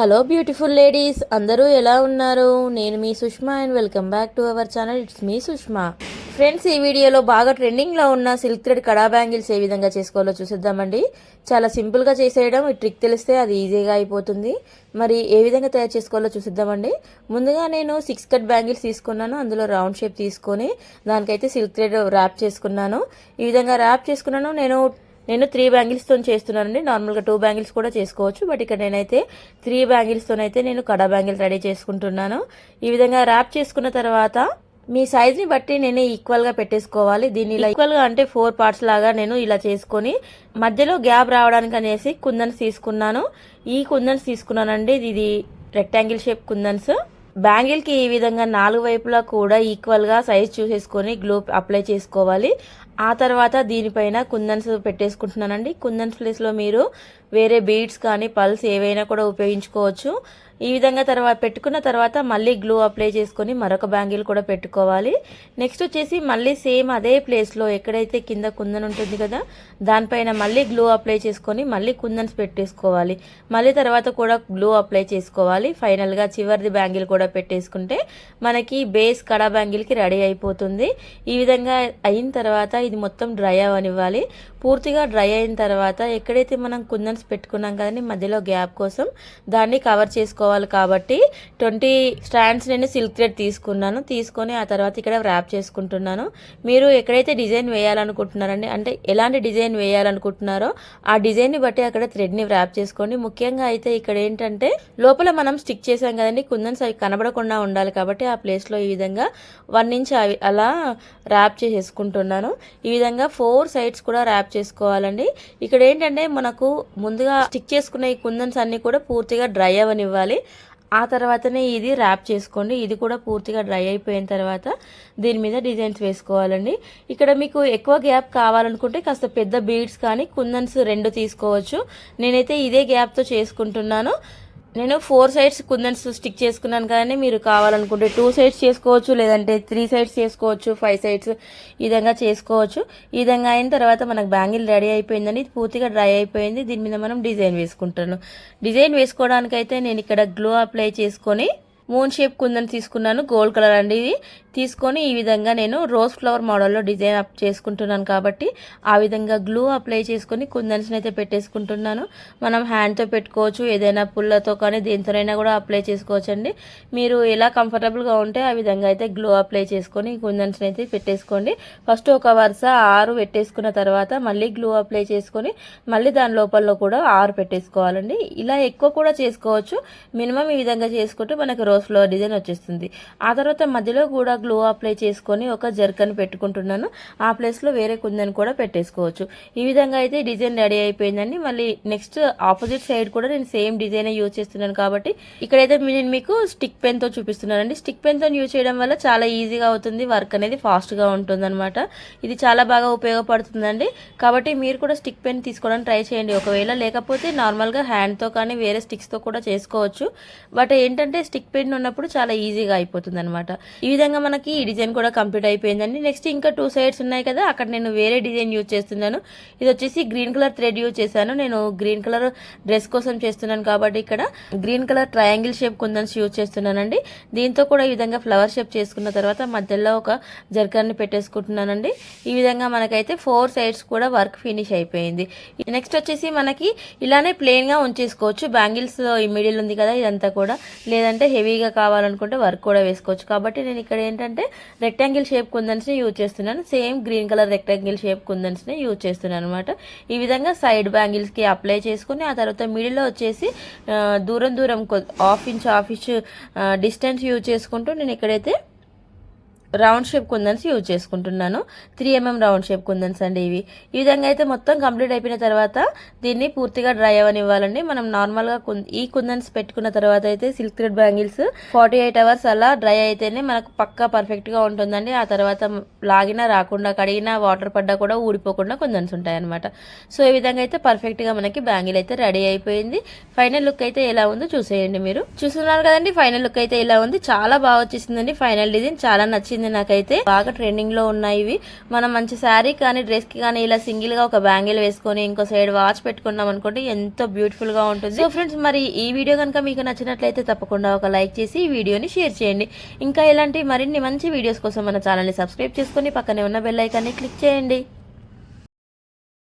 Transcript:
Hello beautiful ladies అందరూ ఎలా ఉన్నారు? నేను మీ Sushma and welcome back to our channel it's me Sushma. Friends ఈ వీడియోలో బాగా ట్రెండింగ్లో ఉన్న సిల్క్ థ్రెడ్ కడా బ్యాంగిల్స్ ఏ విధంగా చేసుకోవాలో చూసిద్దామండి. చాలా సింపుల్గా చేసేయడం ఈ ట్రిక్ తెలిస్తే అది ఈజీగా అయిపోతుంది. మరి ఏ విధంగా తయారు చేసుకోవాలో చూసిద్దామండి. ముందుగా నేను సిక్స్ కట్ బ్యాంగిల్స్ తీసుకున్నాను. అందులో రౌండ్ షేప్ తీసుకొని దానికైతే సిల్క్ థ్రెడ్ ర్యాప్ చేసుకున్నాను. ఈ విధంగా ర్యాప్ చేసుకున్నాను. నేను నేను త్రీ బ్యాంగిల్స్తో చేస్తున్నానండి. నార్మల్గా టూ బ్యాంగిల్స్ కూడా చేసుకోవచ్చు. బట్ ఇక్కడ నేనైతే త్రీ బ్యాంగిల్స్తోనైతే నేను కడా బ్యాంగిల్ రెడీ చేసుకుంటున్నాను. ఈ విధంగా ర్యాప్ చేసుకున్న తర్వాత మీ సైజ్ని బట్టి నేను ఈక్వల్గా పెట్టేసుకోవాలి. దీన్ని ఇలా ఈక్వల్గా అంటే ఫోర్ పార్ట్స్ లాగా నేను ఇలా చేసుకొని మధ్యలో గ్యాప్ రావడానికి అనేసి కుందన్స్ తీసుకున్నాను. ఈ కుందన్స్ తీసుకున్నానండి. ఇది రెక్టాంగిల్ షేప్ కుందన్స్. బ్యాంగిల్కి ఈ విధంగా నాలుగు వైపులా కూడా ఈక్వల్గా సైజ్ చూసేసుకొని గ్లూ అప్లై చేసుకోవాలి. ఆ తర్వాత దీనిపైన కుందన్స్ పెట్టేసుకుంటున్నానండి. కుందన్స్ ప్లేస్లో మీరు వేరే బీడ్స్ కానీ పల్స్ ఏవైనా కూడా ఉపయోగించుకోవచ్చు. ఈ విధంగా తర్వాత పెట్టుకున్న తర్వాత మళ్ళీ గ్లూ అప్లై చేసుకొని మరొక బ్యాంగిల్ కూడా పెట్టుకోవాలి. నెక్స్ట్ వచ్చేసి మళ్ళీ సేమ్ అదే ప్లేస్లో ఎక్కడైతే కింద కుందన్ ఉంటుంది కదా దానిపైన మళ్ళీ గ్లూ అప్లై చేసుకొని మళ్ళీ కుందన్స్ పెట్టేసుకోవాలి. మళ్ళీ తర్వాత కూడా గ్లూ అప్లై చేసుకోవాలి. ఫైనల్గా చివరిది బ్యాంగిల్ కూడా పెట్టేసుకుంటే మనకి బేస్ కడా బ్యాంగిల్కి రెడీ అయిపోతుంది. ఈ విధంగా అయిన తర్వాత ఇది మొత్తం డ్రై అవనివ్వాలి పూర్తిగా డ్రై అయిన తర్వాత ఎక్కడైతే మనం కుందన్స్ పెట్టుకున్నాం కదండి. మధ్యలో గ్యాప్ కోసం దాన్ని కవర్ చేసుకోవాలి కాబట్టి ట్వంటీ స్టాండ్స్ నేను సిల్క్ థ్రెడ్ తీసుకున్నాను. తీసుకొని ఆ తర్వాత ఇక్కడ ర్యాప్ చేసుకుంటున్నాను. మీరు ఎక్కడైతే డిజైన్ వేయాలనుకుంటున్నారండి అంటే ఎలాంటి డిజైన్ వేయాలనుకుంటున్నారో ఆ డిజైన్ని బట్టి అక్కడ థ్రెడ్ని ర్యాప్ చేసుకోండి. ముఖ్యంగా అయితే ఇక్కడ ఏంటంటే లోపల మనం స్టిక్ చేసాం కదండి. కుందన్స్ అవి కనబడకుండా ఉండాలి కాబట్టి ఆ ప్లేస్లో ఈ విధంగా వన్ ఇంచ్ అవి అలా ర్యాప్ చేసేసుకుంటున్నాను ఈ విధంగా ఫోర్ సైడ్స్ కూడా ర్యాప్ చేసుకోవాలండి. ఇక్కడ ఏంటంటే మనకు ముందుగా స్టిక్ చేసుకున్న ఈ కుందన్స్ అన్ని కూడా పూర్తిగా డ్రై అవ్వనివ్వాలి ఆ తర్వాతనే ఇది ర్యాప్ చేసుకోండి. ఇది కూడా పూర్తిగా డ్రై అయిపోయిన తర్వాత దీని మీద డిజైన్స్ వేసుకోవాలండి. ఇక్కడ మీకు ఎక్కువ గ్యాప్ కావాలనుకుంటే కాస్త పెద్ద బీడ్స్ కానీ కుందన్స్ రెండు తీసుకోవచ్చు. నేనైతే ఇదే గ్యాప్తో చేసుకుంటున్నాను. నేను ఫోర్ సైడ్స్ కుందన్స్ స్టిక్ చేసుకున్నాను కానీ మీరు కావాలనుకుంటే టూ సైడ్స్ చేసుకోవచ్చు లేదంటే త్రీ సైడ్స్ చేసుకోవచ్చు ఫైవ్ సైడ్స్ ఈ విధంగా చేసుకోవచ్చు. ఈ విధంగా అయిన తర్వాత మనకు బ్యాంగిల్ రెడీ అయిపోయిందని ఇది పూర్తిగా డ్రై అయిపోయింది. దీని మీద మనం డిజైన్ వేసుకుంటాను. డిజైన్ వేసుకోవడానికైతే నేను ఇక్కడ గ్లో అప్లై చేసుకొని మూన్ షేప్ కుందని తీసుకున్నాను గోల్డ్ కలర్ అండి ఇది. తీసుకొని ఈ విధంగా నేను రోజ్ ఫ్లవర్ మోడల్లో డిజైన్ అప్ చేసుకుంటున్నాను కాబట్టి ఆ విధంగా గ్లూ అప్లై చేసుకొని కుందన్స్ని అయితే పెట్టేసుకుంటున్నాను. మనం హ్యాండ్తో పెట్టుకోవచ్చు ఏదైనా పుల్లతో కానీ దేనితోనైనా కూడా అప్లై చేసుకోవచ్చండి. మీరు ఎలా కంఫర్టబుల్గా ఉంటే ఆ విధంగా అయితే గ్లో అప్లై చేసుకొని కుందన్స్ని అయితే పెట్టేసుకోండి. ఫస్ట్ ఒక వరుస ఆరు పెట్టేసుకున్న తర్వాత మళ్ళీ గ్లూ అప్లై చేసుకొని మళ్ళీ దాని లోపల కూడా ఆరు పెట్టేసుకోవాలండి. ఇలా ఎక్కువ కూడా చేసుకోవచ్చు. మినిమం ఈ విధంగా చేసుకుంటే మనకు రోజ్ ఫ్లవర్ డిజైన్ వచ్చేస్తుంది. ఆ తర్వాత మధ్యలో కూడా గ్లో అప్లై చేసుకొని ఒక జర్కన్ పెట్టుకుంటున్నాను. ఆ ప్లేస్లో వేరే కుందని కూడా పెట్టేసుకోవచ్చు. ఈ విధంగా అయితే డిజైన్ రెడీ అయిపోయిందండి. మళ్ళీ నెక్స్ట్ ఆపోజిట్ సైడ్ కూడా నేను సేమ్ డిజైన్ యూజ్ చేస్తున్నాను కాబట్టి ఇక్కడైతే నేను మీకు స్టిక్ పెన్తో చూపిస్తున్నానండి. స్టిక్ పెన్తో యూజ్ చేయడం వల్ల చాలా ఈజీగా అవుతుంది. వర్క్ అనేది ఫాస్ట్గా ఉంటుందన్నమాట. ఇది చాలా బాగా ఉపయోగపడుతుందండి. కాబట్టి మీరు కూడా స్టిక్ పెన్ తీసుకోవడానికి ట్రై చేయండి. ఒకవేళ లేకపోతే నార్మల్గా హ్యాండ్తో కానీ వేరే స్టిక్స్తో కూడా చేసుకోవచ్చు. బట్ ఏంటంటే స్టిక్ పెన్ ఉన్నప్పుడు చాలా ఈజీగా అయిపోతుంది అనమాట ఈ విధంగా మనకి ఈ డిజైన్ కూడా కంప్లీట్ అయిపోయిందండి. నెక్స్ట్ ఇంకా టూ సైడ్స్ ఉన్నాయి కదా అక్కడ నేను వేరే డిజైన్ యూజ్ చేస్తున్నాను. ఇది వచ్చేసి గ్రీన్ కలర్ థ్రెడ్ యూజ్ చేశాను. నేను గ్రీన్ కలర్ డ్రెస్ కోసం చేస్తున్నాను కాబట్టి ఇక్కడ green colour triangle shape kundans use చేస్తున్నానండి. దీంతో కూడా ఈ విధంగా ఫ్లవర్ షేప్ చేసుకున్న తర్వాత మధ్యలో ఒక జర్కన్ని పెట్టేసుకుంటున్నానండి. ఈ విధంగా మనకైతే ఫోర్ సైడ్స్ కూడా వర్క్ ఫినిష్ అయిపోయింది. నెక్స్ట్ వచ్చేసి మనకి ఇలానే ప్లెయిన్గా ఉంచేసుకోవచ్చు. బ్యాంగిల్స్ ఈ మిడిల్ ఉంది కదా ఇదంతా కూడా. లేదంటే హెవీ హెవీగా కావాలనుకుంటే వర్క్ కూడా వేసుకోవచ్చు. కాబట్టి నేను ఇక్కడ ఏంటంటే రెక్టాంగిల్ షేప్ కుందన్స్ని యూజ్ చేస్తున్నాను. Same green colour rectangle shape కుందన్స్ని use చేస్తున్నాను అనమాట ఈ విధంగా సైడ్ బ్యాంగిల్స్కి అప్లై చేసుకుని ఆ తర్వాత మిడిల్లో వచ్చేసి దూరం దూరం half inch half inch distance use చేసుకుంటూ నేను ఇక్కడైతే రౌండ్ షేప్ కుందన్స్ యూజ్ చేసుకుంటున్నాను. Three mm round shape kundans అండి ఇవి. ఈ విధంగా అయితే మొత్తం కంప్లీట్ అయిపోయిన తర్వాత దీన్ని పూర్తిగా డ్రై అవ్వనివ్వాలండి మనం నార్మల్గా కుం- ఈ కుందన్స్ పెట్టుకున్న తర్వాత అయితే silk thread bangles forty eight hours అలా డ్రై అయితేనే మనకు పక్కా పర్ఫెక్ట్గా ఉంటుందండి. ఆ తర్వాత లాగినా రాకుండా కడిగినా వాటర్ పడ్డా కూడా ఊడిపోకుండా కుందన్స్ ఉంటాయన్నమాట. సో ఈ విధంగా అయితే పర్ఫెక్ట్గా మనకి బ్యాంగిల్ అయితే రెడీ అయిపోయింది. ఫైనల్ లుక్ అయితే ఎలా ఉందో చూసేయండి మీరు. చూస్తున్నారు కదండి ఫైనల్ లుక్ అయితే ఎలా ఉంది? చాలా బాగా వచ్చేసిందండి ఫైనల్ డిజైన్. చాలా నచ్చింది. నచ్చింది నాకైతే. బాగా ట్రెండింగ్లో ఉన్నాయి ఇవి. మనం మంచి శారీ కానీ డ్రెస్కి కానీ ఇలా సింగిల్గా ఒక బ్యాంగిల్ వేసుకొని ఇంకో సైడ్ వాచ్ పెట్టుకున్నాం అనుకోండి ఎంతో బ్యూటిఫుల్గా ఉంటుంది. సో ఫ్రెండ్స్ మరి ఈ వీడియో కనుక మీకు నచ్చినట్లయితే తప్పకుండా ఒక లైక్ చేసి ఈ వీడియోని షేర్ చేయండి. ఇంకా ఇలాంటి మరిన్ని మంచి వీడియోస్ కోసం మన ఛానల్ని సబ్స్క్రైబ్ చేసుకొని పక్కనే ఉన్న బెల్ ఐకాన్ని క్లిక్ చేయండి.